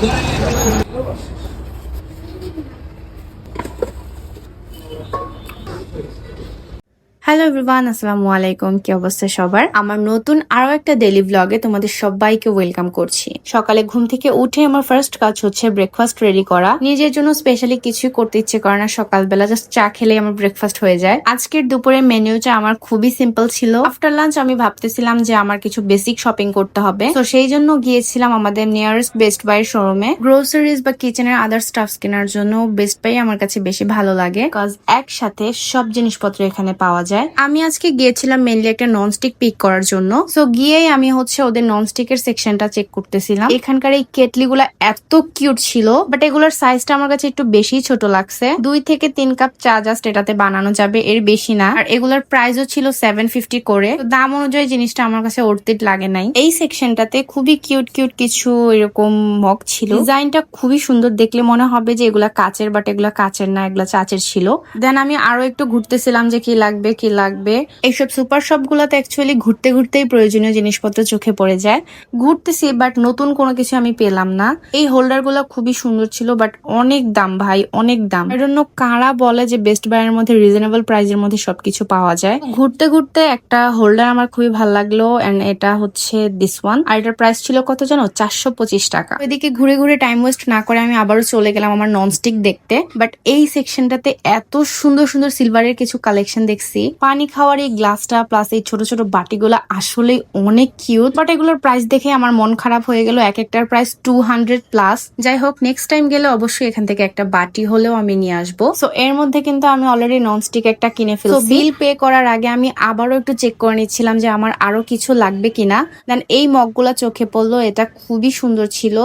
Thank you. Hello everyone আসসালামু আলাইকুম। কি অবস্থা সবার? আমার নতুন আরও একটা ডেলি ব্লগে তোমাদের সবাইকে ওয়েলকাম করছি। সকালে ঘুম থেকে উঠে আমার ফার্স্ট কাজ হচ্ছে ব্রেকফাস্ট রেডি করা। নিজের জন্য স্পেশালি কিছুই করতে ইচ্ছে করে না। সকালবেলা জাস্ট চা খেলে আমার ব্রেকফাস্ট হয়ে যায়। আজকের দুপুরে মেনুটা আমার খুবই সিম্পল ছিল। আফটার লাঞ্চ আমি ভাবতেছিলাম যে আমার কিছু বেসিক শপিং করতে হবে। তো সেই জন্য গিয়েছিলাম আমাদের নিয়ারেস্ট বেস্ট বাই শোরুমে গ্রোসারিজ বা কিচেনের আদার স্টাফস কেনার জন্য বেস্ট বাই আমার কাছে বেশি ভালো লাগে। কজ একসাথে সব জিনিসপত্র এখানে পাওয়া যায়। আমি আজকে গিয়েছিলাম মেনলি একটা ননস্টিক পিক করার জন্য। সো গিয়েই আমি হচ্ছে ওদের ননস্টিকের সেকশনটা চেক করতেছিলাম। এখানকার এই কেটলিগুলা এত কিউট ছিল বাট এগুলোর সাইজটা আমার কাছে একটু বেশি ছোট লাগছে। দুই থেকে তিন কাপ চা জাস্ট এটাতে বানানো যাবে, এর বেশি না। আর এগুলোর প্রাইসও ছিল সেভেন ফিফটি করে। দাম অনুযায়ী জিনিসটা আমার কাছে অর্থিত লাগে নাই। এই সেকশনটাতে খুবই কিউট কিউট কিছু এরকম মগ ছিল। ডিজাইনটা খুবই সুন্দর, দেখলে মনে হবে যে এগুলা কাচের বাট এগুলা কাচের না, এগুলা চাচের ছিল। দেন আমি আরও একটু ঘুরতেছিলাম যে কি লাগবে, কি লাগবে? এইসব সুপার শপ গুলাতে অ্যাকচুয়ালি ঘুরতে ঘুরতেই প্রয়োজনীয় জিনিসপত্র চোখে পড়ে যায়। ঘুরতেছি বাট নতুন কোনো কিছু আমি পেলাম না। এই হোল্ডারগুলা খুবই সুন্দর ছিল বাট অনেক দাম ভাই, অনেক দাম। এর জন্য কারা বলে যে বেস্ট বাইয়ের মধ্যে রিজনেবল প্রাইজের মধ্যে সবকিছু পাওয়া যায়। ঘুরতে ঘুরতে একটা হোল্ডার আমার খুবই ভালো লাগল এন্ড এটা হচ্ছে দিস ওয়ান আর এটার প্রাইস ছিল কত জানো? চারশো পঁচিশ টাকা। এদিকে ঘুরে ঘুরে টাইম ওয়েস্ট না করে আমি আবারও চলে গেলাম আমার ননস্টিক দেখতে। বাট এই সেকশনটাতে এত সুন্দর সুন্দর সিলভারের কিছু কালেকশন দেখছি। পানি খাওয়ার এই গ্লাসটা প্লাস এই ছোট ছোট বাটিগুলো আসলে অনেক কিউট বাট এগুলোর প্রাইস দেখে আমার মন খারাপ হয়ে গেল। এক একটার প্রাইস টু হান্ড্রেড প্লাস যাই হোক নেক্সট টাইম গেলে অবশ্যই এখান থেকে একটা বাটি হলেও আমি নিয়ে আসব। সো এর মধ্যে কিন্তু আমি অলরেডি ননস্টিক একটা কিনে ফেলছি। বিল পে করার আগে আমি আবারও একটু চেক করে নিচ্ছিলাম যে আমার আরও কিছু লাগবে কিনা। দেন এই মগগুলা চোখে পড়ল এটা খুবই সুন্দর ছিল।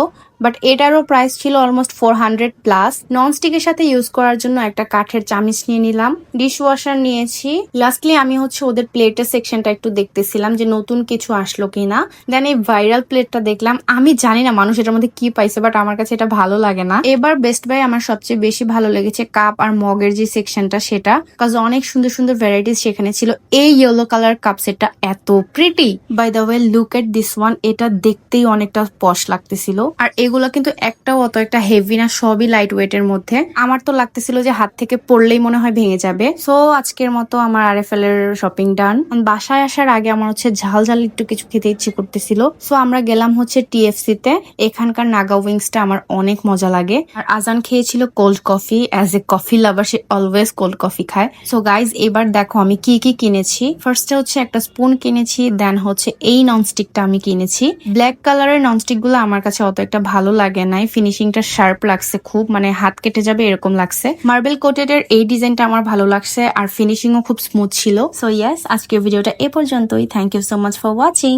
বাট এটারও প্রাইস ছিল অলমোস্ট ফোর হান্ড্রেড প্লাস ননস্টিকের সাথে ইউজ করার জন্য একটা কাঠের চামিচ নিয়ে নিলাম। ডিশ ওয়াশার নিয়েছি। লাস্টলি আমি হচ্ছে ওদের প্লেটের সেকশনটা একটু দেখতেছিলাম যে নতুন কিছু আসলো কিনা। দেন এই ভাইরাল প্লেটটা দেখলাম। আমি জানি না মানুষ এটার মধ্যে কি পাইছে বাট আমার কাছে এটা ভালো লাগে না। এবার বেস্ট বাই আমার সবচেয়ে বেশি ভালো লেগেছে কাপ আর মগের যে সেকশনটা সেটা। কাজ অনেক সুন্দর সুন্দর ভ্যারাইটিস সেখানে ছিল। এই ইয়েলো কালার কাপ সেটটা এত pretty by the way look at this one এটা দেখতেই অনেকটা পশ লাগতেছিল। আর এগুলো কিন্তু একটাও অত একটা হেভি না, সবই লাইট ওয়েটের মধ্যে। আমার তো লাগতেছিল যে হাত থেকে পড়লেই মনে হয় ভেঙে যাবে। সো আজকের মতো আমার আর এফ এল এর শপিং ডান বাসায় আসার আগে আমার হচ্ছে ঝাল ঝাল একটু কিছু খেতে ইচ্ছে করতেছিল। সো আমরা গেলাম হচ্ছে টিএফসি তে। এখানকার নাগা উইংসটা আমার অনেক মজা লাগে। আর আজান খেয়েছিল cold coffee as a coffee lover say always cold coffee খায়। সো গাইজ এবার দেখো আমি কি কি কিনেছি। ফার্স্টে হচ্ছে একটা স্পুন কিনেছি দেন হচ্ছে এই ননস্টিকটা আমি কিনেছি। ব্ল্যাক কালারের ননস্টিকগুলো আমার কাছে অত একটা ভালো লাগে নাই। ফিনিশিংটা শার্প লাগছে খুব মানে হাত কেটে যাবে এরকম লাগছে। মার্বেল কোটেড এর এই ডিজাইনটা আমার ভালো লাগছে, আর ফিনিশিংও খুব স্মুথ ছিল। সো ইয়াস আজকের ভিডিওটা এ পর্যন্তই। Thank you so much for watching